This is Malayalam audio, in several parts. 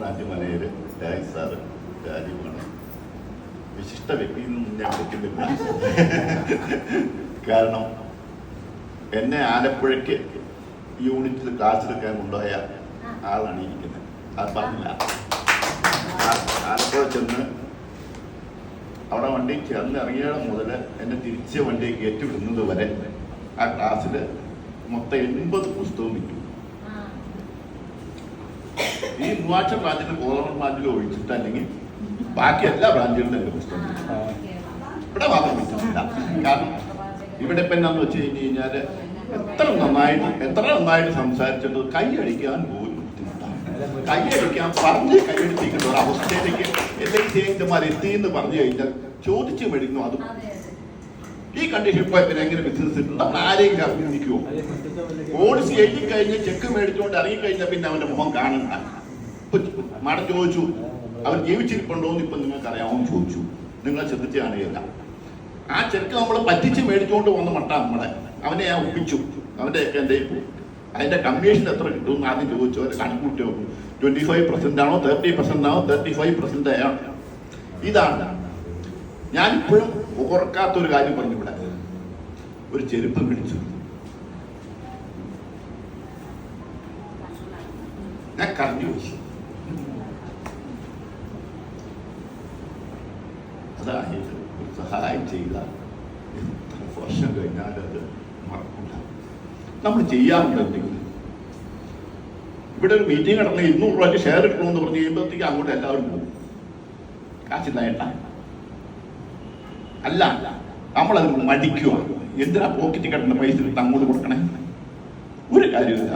മാനേജർ രാജ് സാറ് രാജീവാണ് വിശിഷ്ട വ്യക്തി ഞാൻ വെക്കുന്നില്ല കാരണം എന്നെ ആലപ്പുഴയ്ക്ക് യൂണിറ്റിൽ ക്ലാസ് എടുക്കാൻ കൊണ്ടുപോയ ആളാണ് ഇരിക്കുന്നത്. അത് പറഞ്ഞില്ല. ആലപ്പുഴ ചെന്ന് അവിടെ വണ്ടി ചെന്ന് ഇറങ്ങിയത് മുതൽ എന്നെ തിരിച്ച് വണ്ടി കയറ്റി വിടുന്നത് വരെ ആ ക്ലാസ്സിൽ മൊത്തം എൺപത് പുസ്തകം വിറ്റു. ഈ മൂവാഴ്ച ബ്രാഞ്ചിൽ കോതമൺ ബ്രാഞ്ചിൽ ഒഴിച്ചിട്ട് അല്ലെങ്കിൽ ബാക്കി എല്ലാ ബ്രാഞ്ചുകളിലും എന്റെ പുസ്തകം ഇവിടെ മാത്രം വിറ്റിട്ടില്ല കാരണം ഇവിടെ ഇപ്പം എന്താന്ന് വെച്ച് കഴിഞ്ഞ് കഴിഞ്ഞാൽ എത്ര നന്നായിട്ട് എത്ര നന്നായിട്ട് സംസാരിച്ചിട്ട് കൈയടിക്കാൻ പോലും കൈയടിക്കാൻ പറഞ്ഞ് കൈയടിപ്പിക്കുന്ന ഒരു അവസ്ഥയിലേക്ക് എല്ലാ ചേഞ്ചന്മാർ എത്തിയെന്ന് പറഞ്ഞു കഴിഞ്ഞാൽ ചോദിച്ചു മേടിക്കുന്നു അതും. ഈ കണ്ടീഷൻ ഇപ്പൊ പിന്നെ എങ്ങനെ ബിസിനസ് നമ്മൾ ആരെങ്കിലും നിൽക്കുമോ പോളിസി എഴുതി കഴിഞ്ഞ് ചെക്ക് മേടിച്ചുകൊണ്ട് ഇറങ്ങിക്കഴിഞ്ഞാൽ പിന്നെ അവന്റെ മുഖം കാണണ്ട. മാഡം ചോദിച്ചു അവൻ ജീവിച്ചിരിപ്പുണ്ടോ എന്ന് ഇപ്പൊ നിങ്ങൾക്ക് അറിയാമെന്ന് ചോദിച്ചു. നിങ്ങൾ ശ്രദ്ധിച്ച് കാണുകയില്ല ആ ചെറുക്ക് നമ്മൾ പറ്റിച്ച് മേടിച്ചുകൊണ്ട് വന്ന മട്ട നമ്മളെ. അവനെ ഞാൻ ഒപ്പിച്ചു. അവന്റെ ഒക്കെ എന്റെ അതിന്റെ കമ്മീഷൻ എത്ര കിട്ടും എന്ന് ആദ്യം ചോദിച്ചു. അവരെ കണക്കൂട്ടി നോക്കും. ട്വന്റി ഫൈവ് പെർസെന്റ് ആണോ തേർട്ടി പെർസെന്റ് ആണോ തേർട്ടി ഫൈവ് പെർസെന്റ് ആണോ ഇതാണ് ഞാനിപ്പോഴും ഓർക്കാത്തൊരു കാര്യം പറഞ്ഞു ഇവിടെ. ഒരു ചെരുപ്പ് പിടിച്ചു ഞാൻ കറഞ്ഞു പോയി. അതായത് ഒരു സഹായം ചെയ്ത എത്ര വർഷം കഴിഞ്ഞാലും അത് മറക്കില്ല നമ്മൾ ചെയ്യാറുണ്ട് ഇവിടെ ഒരു മീറ്റിംഗ് നടന്ന ഇരുന്നൂറ് രൂപയ്ക്ക് ഷെയർ കിട്ടണമെന്ന് പറഞ്ഞ് കഴിയുമ്പോഴത്തേക്ക് അങ്ങോട്ട് എല്ലാവരും പോകും. കാശില്ലായിട്ട അല്ല അല്ല. നമ്മളത് മടിക്കുക എന്തിനാ പോക്കറ്റ് കിടന്ന പൈസ കിട്ടുന്ന അങ്ങോട്ട് കൊടുക്കണേ? ഒരു കാര്യമില്ല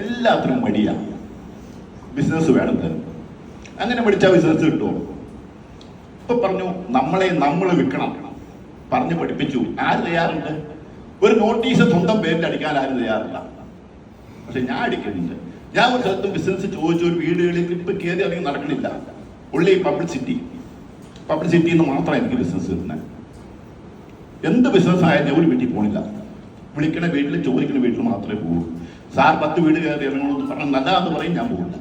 എല്ലാത്തിനും മടിയാണ് ബിസിനസ് വേണത് അങ്ങനെ മടിച്ചാൽ ബിസിനസ് കിട്ടുമോ ഇപ്പൊ പറഞ്ഞു നമ്മളെ നമ്മൾ വിൽക്കണം. പറഞ്ഞു പഠിപ്പിച്ചു. ആര് തയ്യാറുണ്ട്? ഒരു നോട്ടീസ് സ്വന്തം പേരിൽ അടിക്കാൻ ആരും തയ്യാറില്ല. പക്ഷെ ഞാൻ അടിക്കുന്നുണ്ട്. ഞാൻ ഒരു സ്ഥലത്തും ബിസിനസ് ചോദിച്ചു ഒരു വീടുകളിൽ ഇപ്പൊ കയറി ഇറങ്ങി നടക്കണില്ല. ഉള്ളി പബ്ലിസിറ്റി പബ്ലിസിറ്റി എന്ന് മാത്രമാണ് എനിക്ക് ബിസിനസ് കിട്ടുന്നത് എന്ത് ബിസിനസ് ആയാലും ഒരു വീട്ടിൽ പോണില്ല. വിളിക്കണ വീട്ടിൽ ചോദിക്കണ വീട്ടിൽ മാത്രമേ പോകൂ സാർ പത്ത് വീട് കയറി ഇറങ്ങണമെന്ന് പറഞ്ഞാൽ നല്ലതാന്ന് പറയും ഞാൻ പോകില്ല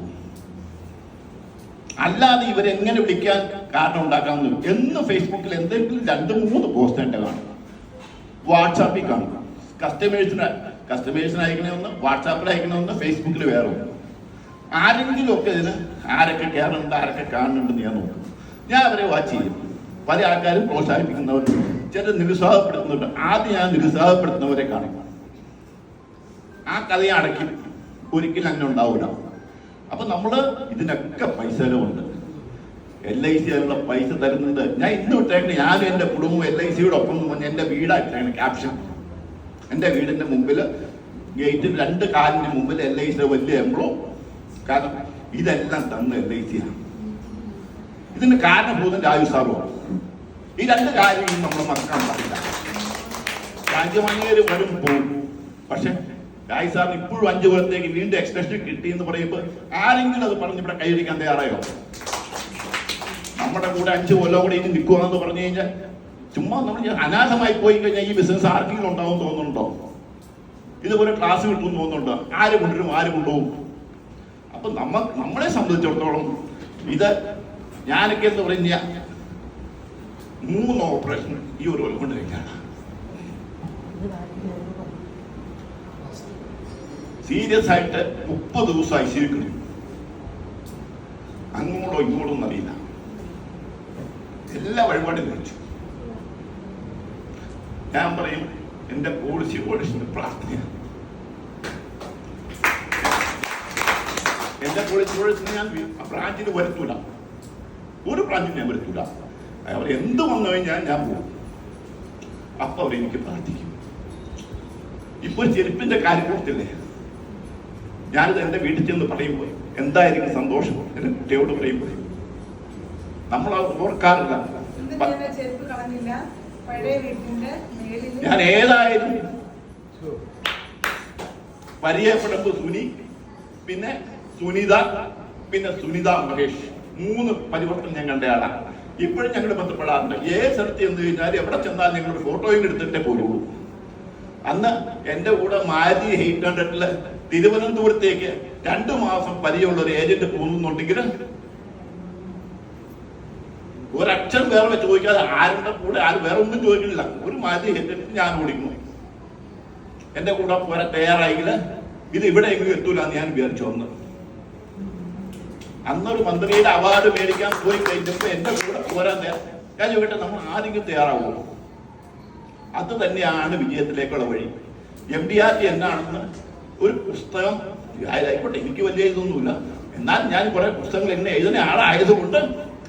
അല്ലാതെ ഇവരെങ്ങനെ വിളിക്കാൻ കാരണം ഉണ്ടാക്കാമെന്ന് എന്ന് ഫേസ്ബുക്കിൽ എന്തെങ്കിലും രണ്ട് മൂന്ന് പോസ്റ്റ് എന്റെ കാണും. വാട്സാപ്പിൽ കാണും. കസ്റ്റമേഴ്സിന് കസ്റ്റമേഴ്സിന് അയക്കണമെന്ന് വാട്സാപ്പിൽ അയക്കണമെന്ന് ഫേസ്ബുക്കിൽ വേറെ. ആരെങ്കിലും ഒക്കെ ഇതിന് ആരൊക്കെ കയറുന്നുണ്ട് ആരൊക്കെ കാണുന്നുണ്ടെന്ന് ഞാൻ നോക്കും. ഞാൻ അവരെ വാച്ച് ചെയ്യും. പല ആൾക്കാരും പ്രോത്സാഹിപ്പിക്കുന്നവർ ചില നിരുത്സാഹപ്പെടുത്തുന്നുണ്ട് ആദ്യം ഞാൻ നിരുത്സാഹപ്പെടുത്തുന്നവരെ കാണും ആ കഥയെ അടക്കി ഒരിക്കലും അങ്ങനെ ഉണ്ടാവില്ല അപ്പൊ നമ്മൾ ഇതിനൊക്കെ പൈസ ചെലവുണ്ട്. എൽ ഐ സി അതിനുള്ള പൈസ തരുന്നുണ്ട്. ഞാൻ ഇന്ന് ഇട്ടേക്കണേ. ഞാനും എന്റെ കുടുംബവും എൽ ഐ സിയുടെ ഒപ്പം എന്റെ വീടായിട്ടാണ് ക്യാപ്ഷൻ എന്റെ വീടിന്റെ മുമ്പിൽ ഗേറ്റ് രണ്ട് കാലിന് മുമ്പിൽ എൽ ഐ സിയുടെ വലിയ എംപ്ലോ കാരണം ഇതെല്ലാം തന്ന എൽ ഐ സിയാണ് ഇതിന് കാരണഭൂതൻ രാജുസാറുമാണ് ഈ രണ്ട് കാര്യങ്ങളും നമ്മൾ മറക്കാൻ പാടില്ല. രാജ്യമാനിയര് വരും പോകും പക്ഷെ രാജ് സാറിന് ഇപ്പോഴും അഞ്ചു കൊല്ലത്തേക്ക് വീണ്ടും എക്സ്റ്റൻഷൻ കിട്ടി എന്ന് പറയുമ്പോൾ ആരെങ്കിലും അത് പറഞ്ഞ് ഇവിടെ കൈയടിക്കാൻ തയ്യാറായോ? നമ്മുടെ കൂടെ അഞ്ചു കൊല്ലം കൂടെ ഇനി നിൽക്കുവാന്ന് പറഞ്ഞു കഴിഞ്ഞാൽ ചുമ്മാ നമ്മൾ അനാഥമായി പോയി കഴിഞ്ഞാൽ ഈ ബിസിനസ് ആർക്കെങ്കിലും ഉണ്ടാവും തോന്നുന്നുണ്ടോ? ഇതുപോലെ ക്ലാസ് കിട്ടുമെന്ന് തോന്നുന്നുണ്ടോ? ആര് കൊണ്ടുവരും ആര് കൊണ്ടുപോകും? അപ്പൊ നമ്മ നമ്മളെ സംബന്ധിച്ചിടത്തോളം ഇത് ഞാനൊക്കെ എന്ന് പറഞ്ഞ മൂന്ന് ഓപ്പറേഷൻ ഈ ഒരു കൊണ്ട് കഴിഞ്ഞാണ് സീരിയസ് ആയിട്ട് മുപ്പത് ദിവസം ഐ സി കിട്ടും അങ്ങോട്ടോ ഇങ്ങോട്ടോ ഒന്നും അറിയില്ല. എല്ലാ വഴിപാടും കഴിച്ചു ഞാൻ പറയും എന്റെ പോളിസി പോളിസിന്റെ പ്രാർത്ഥനയാണ്. എന്റെ പോളിസി പോളിസിന് ഞാൻ ബ്രാഞ്ചിൽ വരുത്തൂല. ഒരു ബ്രാഞ്ചിൽ ഞാൻ വരുത്തൂല. അവർ എന്ത് വന്നു കഴിഞ്ഞാൽ ഞാൻ പോകും. അപ്പൊ അവരെനിക്ക് പ്രാർത്ഥിക്കും. ഇപ്പൊ ചെരുപ്പിന്റെ കാര്യം കൊടുത്തില്ലേ ഞാനിത് എന്റെ വീട്ടിൽ ചെന്ന് പറയുമ്പോൾ എന്തായിരിക്കും സന്തോഷം? എന്റെ കുട്ടിയോട് പറയുമ്പോൾ നമ്മൾ അത് ഓർക്കാറില്ല എന്ത് പ- ചെയ്യാനാ ചെരുപ്പ് കളഞ്ഞില്ല പഴയ വീട്ടിന്റെ ഓർക്കാറില്ല ഞാൻ ഏതായാലും പരിചയപ്പെടുമ്പോ സുനി പിന്നെ സുനിത പിന്നെ സുനിത മഹേഷ്. മൂന്ന് പരിവർത്തനം ഞാൻ കണ്ടയാളാണ് ഇപ്പോഴും ഞങ്ങൾ ബന്ധപ്പെടാറുണ്ട്. ഏത് സ്ഥലത്ത് എന്ന് കഴിഞ്ഞാൽ എവിടെ ചെന്നാൽ ഞങ്ങൾ ഫോട്ടോയും എടുത്തിട്ടേ പോരുള്ളൂ. അന്ന് എന്റെ കൂടെ മാരുതി ഹെയ്റ്റ് ഹൺഡ്രഡിൽ തിരുവനന്തപുരത്തേക്ക് രണ്ടു മാസം പരിചയമുള്ള ഒരു ഏജന്റ് പോകുന്നുണ്ടെങ്കിൽ ഒരക്ഷരം വേറെ ചോദിക്കാതെ ആരുടെ കൂടെ ആരും വേറെ ഒന്നും ചോദിക്കുന്നില്ല. ഒരു മാതി എന്നിട്ട് ഞാൻ ഓടിക്കുന്നു. എന്റെ കൂടെ പോരാ തയ്യാറായെങ്കിൽ ഇത് ഇവിടെ എങ്കിലും എത്തൂല ഞാൻ വിചാരിച്ചു അന്ന്. അന്നൊരു മന്ത്രിയുടെ അവാർഡ് മേടിക്കാൻ പോയി കഴിഞ്ഞപ്പോ എന്റെ കൂടെ തയ്യാ- ഞാൻ ചോദിക്കട്ടെ നമ്മൾ ആരെങ്കിലും തയ്യാറാവുമോ അത് തന്നെയാണ് വിജയത്തിലേക്കുള്ള വഴി. എം ഡി ആർ ടി എന്നാണെന്ന് ഒരു പുസ്തകം ആയിക്കോട്ടെ എനിക്ക് വലിയ ഇതൊന്നുമില്ല. എന്നാൽ ഞാൻ കുറെ പുസ്തകങ്ങൾ എന്നെ എഴുതുന്ന ആളായതുകൊണ്ട്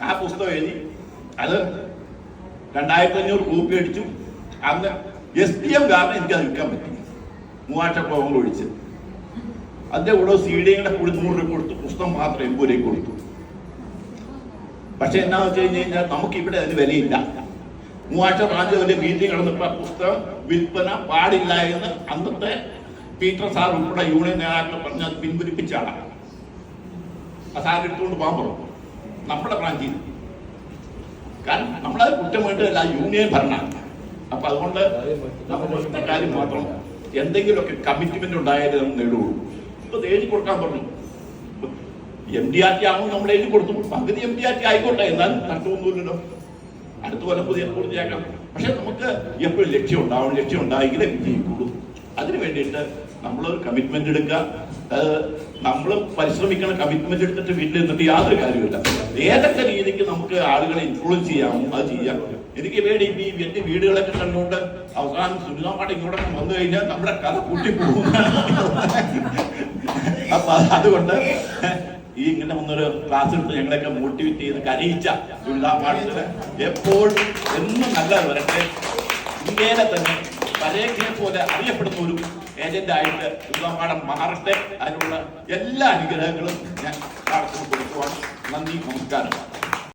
ആ പുസ്തകം എഴുതി അത് രണ്ടായിരത്തി അഞ്ഞൂറ് കോപ്പി അടിച്ചു. അന്ന് എസ് പി എം കാരണം എനിക്ക് അത് വിൽക്കാൻ പറ്റി. മൂവായിരം കോപങ്ങൾ ഒഴിച്ച്. അതിന്റെ കൂടെ സി ഡി ഡിയുടെ കൂടി നൂറ് രൂപ കൊടുത്തു. പുസ്തകം മാത്രം എമ്പൂരേക്ക് കൊടുത്തു. പക്ഷെ എന്നാന്ന് വെച്ച് കഴിഞ്ഞ് കഴിഞ്ഞാൽ നമുക്ക് ഇവിടെ അതിന് വിലയില്ല. മൂവാഴ്ച പ്രാഞ്ച് വലിയ മീറ്റിംഗ് നടന്നപ്പോ പുസ്തകം വിൽപ്പന പാടില്ല എന്ന് അന്നത്തെ പീറ്റർ സാർ ഉൾപ്പെടെ യൂണിയൻ നേതാക്കൾ പറഞ്ഞ് അത് പിൻവലിപ്പിച്ച ആളാണ് ആ സാർ എടുത്തുകൊണ്ട് പോകാൻ പറഞ്ഞു. നമ്മുടെ ബ്രാഞ്ചിൽ. കാരണം നമ്മളത് കുറ്റം വേണ്ടതല്ല യൂണിയൻ ഭരണമാണ്. അപ്പൊ അതുകൊണ്ട് ഒറ്റ കാര്യം മാത്രം എന്തെങ്കിലുമൊക്കെ കമ്മിറ്റ്മെന്റ് ഉണ്ടായാലേ നമ്മൾ നേടുകയുള്ളൂ. ഇപ്പൊ എഴുതി കൊടുക്കാൻ പറഞ്ഞു. എം ഡി ആർ ടി ആകുമ്പോൾ നമ്മൾ എഴുതി കൊടുത്തു. പകുതി എം ഡി ആർ ടി ആയിക്കോട്ടെ. എന്നാലും നഷ്ടമൊന്നുമില്ലല്ലോ അടുത്ത കൊല്ലം പുതിയ പൂർത്തിയാക്കാം പക്ഷെ നമുക്ക് എപ്പോഴും ലക്ഷ്യം ഉണ്ടാവണം. ലക്ഷ്യം ഉണ്ടായെങ്കിലേ വിജയിക്കുള്ളൂ. അതിന് വേണ്ടിയിട്ട് നമ്മളൊരു കമ്മിറ്റ്മെന്റ് എടുക്കുക. നമ്മൾ പരിശ്രമിക്കണം കമ്മിറ്റ്മെന്റ് എടുത്തിട്ട് വീട്ടിൽ നിന്നിട്ട് യാതൊരു കാര്യമില്ല ഏതൊക്കെ രീതിക്ക് നമുക്ക് ആളുകളെ ഇൻഫ്ലുവൻസ് ചെയ്യാമോ അത് ചെയ്യാം എനിക്ക് വേണ്ടി ഈ എന്റെ വീടുകളൊക്കെ കണ്ടുകൊണ്ട് അവസാനം സുനിതാമായിട്ട് ഇങ്ങോട്ടൊക്കെ വന്നു കഴിഞ്ഞാൽ നമ്മുടെ കഥ കൂട്ടിപ്പോകും അപ്പൊ അതുകൊണ്ട് ഈ ഇങ്ങനെ വന്നൊരു ക്ലാസ് എടുത്ത് ഞങ്ങളെയൊക്കെ മോട്ടിവേറ്റ് ചെയ്ത് കരയിച്ച സുനിതാമാട്ടിന് എപ്പോഴും എന്നും നല്ലത് വരട്ടെ. ഇന്ത്യയിലെ തന്നെ പരേഖയെ പോലെ അറിയപ്പെടുന്ന ഒരു ഏജന്റ് ആയിട്ട് സുനിതാമാടം മാറട്ടെ അതിനുള്ള എല്ലാ അനുഗ്രഹങ്ങളും ഞാൻ കൊടുക്കുവാണ്. നന്ദി നമസ്കാരം.